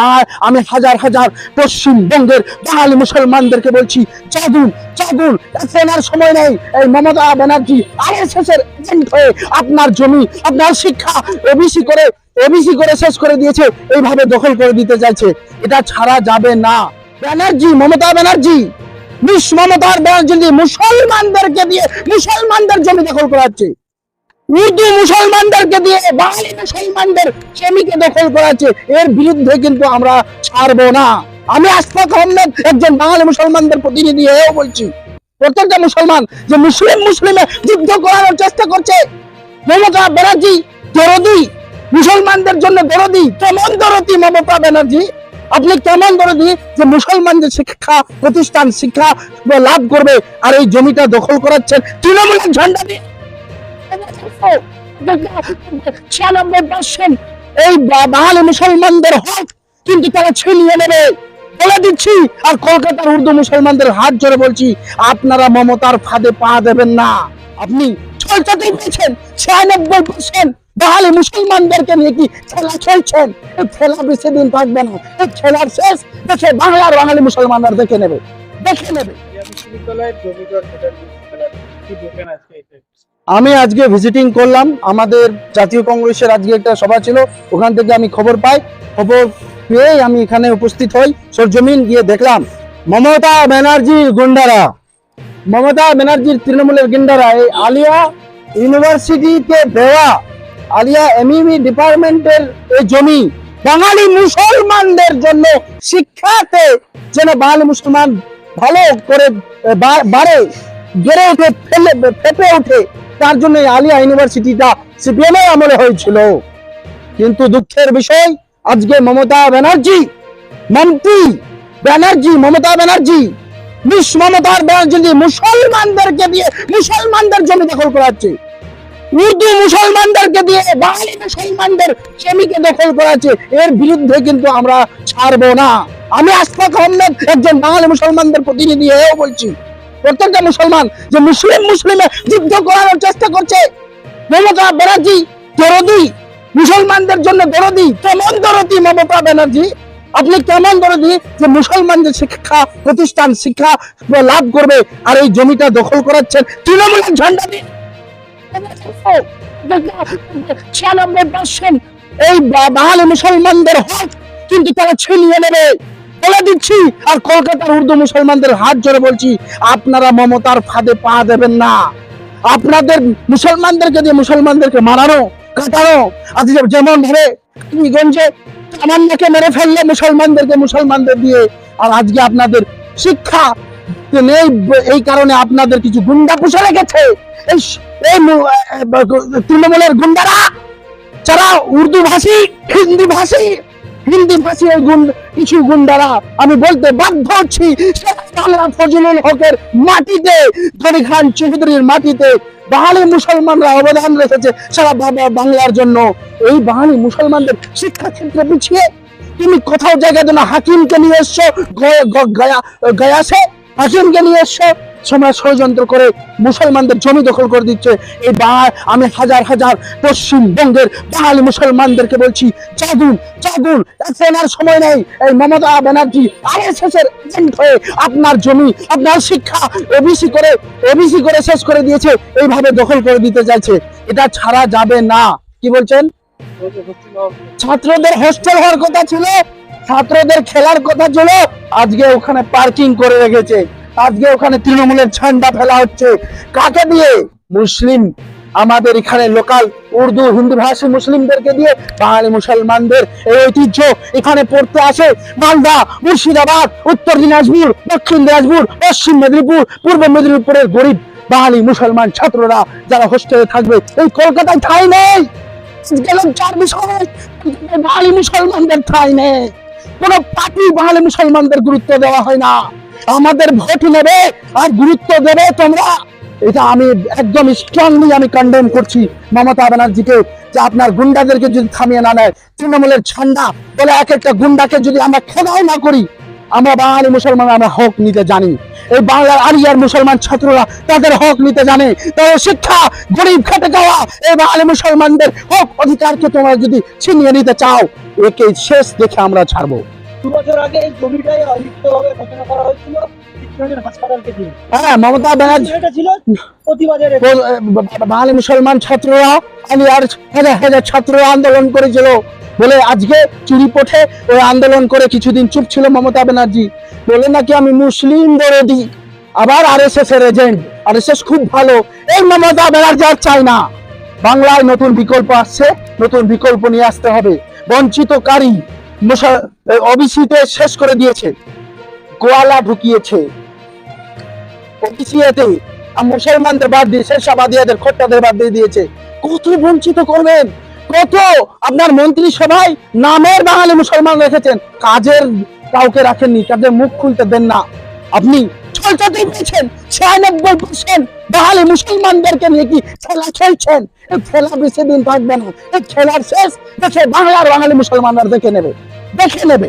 বা- আমি হাজার হাজার পশ্চিমবঙ্গের বাঙালি মুসলমানদেরকে বলছি জাগুন জাগুন এখন আর সময় নেই। এই মমতা ব্যানার্জি আরএসএস এর এজেন্ট হয়ে আপনার জমি, আপনার শিক্ষা ওবিসি করে ওবিসি করে শেষ করে দিয়েছে, এইভাবে দখল করে দিতে চাইছে। এটা ছাড়া যাবে না। ব্যানার্জি, মমতা ব্যানার্জি, মিস মমতার ব্যানার্জি, মুসলমানদেরকে দিয়ে মুসলমানদের জমি দখল করাচ্ছে উর্দু মুসলমানদেরকে দিয়ে, বাঙালি মুসলমানদের জমিকে দখল করাচ্ছে এর বিরুদ্ধে কিন্তু আমরা ছাড়বো না। আমি আশফাক আহমেদ একজন বাঙালি মুসলমানদের প্রতিনিধি হয়েও বলছি, প্রত্যেকটা মুসলমান যে মুসলিম মুসলিমে যুদ্ধ করানোর চেষ্টা করছে, মমতা ব্যানার্জি দরদি, মুসলমানদের জন্য দরদি, কেমন দরদি মমতা ব্যানার্জি? আপনি কেমন দরদি যে মুসলমানদের শিক্ষা, প্রতিষ্ঠান, শিক্ষা লাভ করবে আর এই জমিটা দখল করাচ্ছেন? তৃণমূলের ঝান্ডা দিয়ে। আপনারা মমতার ফাঁদে পা দেবেন না। আপনি ছিয়ানব্বই পার্সেন্ট বাঙালি মুসলমানদেরকে নিয়ে কি খেলা খেলছেন? খেলা বেশি দিন থাকবে না খেলার শেষ দেখে বাংলার বাঙালি মুসলমানরা দেখে নেবে দেখে নেবে। বিশ্ববিদ্যালয়ের জমি আমি আজকে ভিজিটিং করলাম। আমাদের জাতীয় কংগ্রেসের আজকে একটা সভা ছিল, ওখান থেকে আমি খবর পাই। খবর পেয়ে আমি এখানে উপস্থিত হই। সরজমিন গিয়ে দেখলাম, মমতা ব্যানার্জির গুন্ডারা। মমতা ব্যানার্জির তৃণমূলের গুন্ডারা, এই আলিয়া ইউনিভার্সিটিতে দেওয়া, আলিয়া এমইবি ডিপার্টমেন্টের এই জমি। বাঙালি মুসলমানদের জন্য শিক্ষাতে যেন বাঙালি মুসলমান ভালো করে বাড়ে, গড়ে ওঠে ফেলে, ফেপে ওঠে তার জন্য আলিয়া ইউনিভার্সিটিটা সিপিএম আমলে হয়েছিল। কিন্তু দুঃখের বিষয়, আজকে মমতা ব্যানার্জি, মন্ত্রী ব্যানার্জি, মমতা ব্যানার্জি, মিস ব্যানার্জি মুসলমানদেরকে দিয়ে, মুসলমানদের জমি দখল করাচ্ছে, উর্দু মুসলমানদেরকে দিয়ে, বাঙালি মুসলমানদের জমিকে দখল করাচ্ছে, এর বিরুদ্ধে কিন্তু আমরা ছাড়বো না। আমি আশফাক আহমেদ একজন বাঙালি মুসলমানদের প্রতিনিধি হয়েও বলছি। প্রত্যেকটা মুসলমান যে মুসলিম মুসলিমে যুদ্ধ করানোর চেষ্টা করছে। মমতা ব্যানার্জি দরদি, মুসলমানদের জন্য দরদি, কেমন দরদি মমতা ব্যানার্জি? আপনি কেমন দরদি যে মুসলমানদের শিক্ষা, প্রতিষ্ঠান, শিক্ষা লাভ করবে আর এই জমিটা দখল করাচ্ছেন? তৃণমূলের ঝান্ডা দিয়ে। ছিয়ানব্বই পার্সেন্ট এই বাঙালি মুসলমানদের হক কিন্তু তারা ছিনিয়ে নেবে। বলে দিচ্ছি, আর কলকাতার উর্দু মুসলমানদের হাত জোরে বলছি, আপনারা মমতার ফাঁদে পা দেবেন না। আপনাদের মুসলমানদেরকে দিয়ে মুসলমানদেরকে মারানো কাটানো আজকে যেমন ভাবে গঞ্জে আমান্নাকে মেরে ফেললে মুসলমানদেরকে মুসলমানদের দিয়ে, আর আজকে আপনাদের শিক্ষা নেই, এই কারণে আপনাদের কিছু গুন্ডা পুষে রেখেছে। এই তৃণমূলের গুন্ডারা, যারা উর্দু ভাষী হিন্দি ভাষী হিন্দি ভাষী এই গুন্ড, কিছু গুন্ডারা আমি বলতে বাধ্য হচ্ছি ফজলুল হকের মাটিতে, ধনী খান চৌধুরীর মাটিতে বাঙালি মুসলমানরা অবদান রেখেছে সারা বাবা- বাংলার জন্য। এই বাঙালি মুসলমানদের শিক্ষা ক্ষেত্রে পিছিয়ে তুমি কোথাও জায়গা দেনা হাকিমকে নিয়ে এসছো গয়াসে হাকিমকে নিয়ে এসছো সময় ষড়যন্ত্র করে মুসলমানদের জমি দখল করে দিচ্ছে। এই বা- আমি হাজার হাজার পশ্চিমবঙ্গের বাঙালি মুসলমানদেরকে বলছি, জাগুন জাগুন, এখন আর সময় নেই। এই মমতা ব্যানার্জি আরএসএস এর এজেন্ট হয়ে আপনার জমি, আপনার শিক্ষা ওবিসি করে ওবিসি করে শেষ করে দিয়েছে, এইভাবে দখল করে দিতে চাইছে। এটা ছাড়া যাবে না। কি বলছেন? ছাত্রদের হোস্টেল হওয়ার কথা ছিল, ছাত্রদের খেলার কথা ছিল, আজকে ওখানে পার্কিং করে রেখেছে। আজকে ওখানে তৃণমূলের ঝান্ডা ফেলা হচ্ছে। কাকে দিয়ে? মুসলিম। আমাদের এখানে লোকাল উর্দু, হিন্দি ভাষী মুসলিমদেরকে দিয়ে বাঙালি মুসলমানদের এই ঐতিহ্য এখানে পড়তে আসে। মালদা, মুর্শিদাবাদ, উত্তর দিনাজপুর, দক্ষিণ দিনাজপুর, পশ্চিম মেদিনীপুর, পূর্ব মেদিনীপুরের গরিব বাঙালি মুসলমান ছাত্ররা যারা হোস্টেলে থাকবে। এই কলকাতায় ঠাই নেই। গেলাম চার বিষয়। বাঙালি মুসলমানদের ঠাই নেই। কোনো পার্টি বাঙালি মুসলমানদের গুরুত্ব দেওয়া হয় না। আমাদের ভোট নেবে আর গুরুত্ব দেবে তোমরা। এটা আমি একদম স্ট্রংলি আমি কন্ডেম করছি মমতা ব্যানার্জিকে যে আপনার গুন্ডাদেরকে যদি থামিয়ে না নেয়, তৃণমূলের ঝান্ডা বলে এক একটা গুন্ডাকে যদি আমরা খেদাও না করি, আমরা বাঙালি মুসলমান, আমরা হক নিতে জানি। এই বাংলার আলিয়ার মুসলমান ছাত্ররা তাদের হক নিতে জানে, তাদের শিক্ষা গরিব খেটে যাওয়া এই বাঙালি মুসলমানদের হক অধিকারকে তোমরা যদি ছিনিয়ে নিতে চাও একে শেষ দেখে আমরা ছাড়বো। দু বছর আগে এই জমিটাই অলিখিতভাবে ঘোষণা করা হয়েছিল চিত্তরঞ্জন হাসপাতালকে দিয়ে। হ্যাঁ মমতা ব্যানার্জি বাঙালি মুসলমান ছাত্ররা আলিয়ার হাজার হাজার ছাত্ররা আন্দোলন করেছিল বলে আজকে চুরি ওই আন্দোলন করে কিছুদিন চুপ ছিল মমতা ব্যানার্জি। বলে নাকি আমি মুসলিম বিরোধী আবার আর এস এস এর এজেন্ট আর এস এস খুব ভালো এই মমতা ব্যানার্জি আর চাই না। বাংলায় নতুন বিকল্প আসছে নতুন বিকল্প নিয়ে আসতে হবে। বঞ্চিতকারী অবিসিতে শেষ করে দিয়েছে। গোয়ালা ঢুকিয়েছে। অবিসিয়াতে মুসলমানদের বাদ দিয়ে শেষাবাদিয়াদের খোট্টাদের বাদ দিয়ে দিয়েছে। কত বঞ্চিত করবেন? কত? আপনার মন্ত্রী সভায় নামের বাঙালি মুসলমান রেখেছেন। কাজের কাউকে রাখেননি, কাজের মুখ খুলতে দেন না। আপনি ছয়টা দিয়েছেন ছিয়ানব্বই পার্সেন্ট তাহলে মুসলমানদেরকে নিয়ে কি খেলা খেলছেন? এই খেলা বেশি দিন থাকবে না। এই খেলার শেষ দেশে বাংলার বাঙালি মুসলমানরা দেখে নেবে। দেখে নেবে।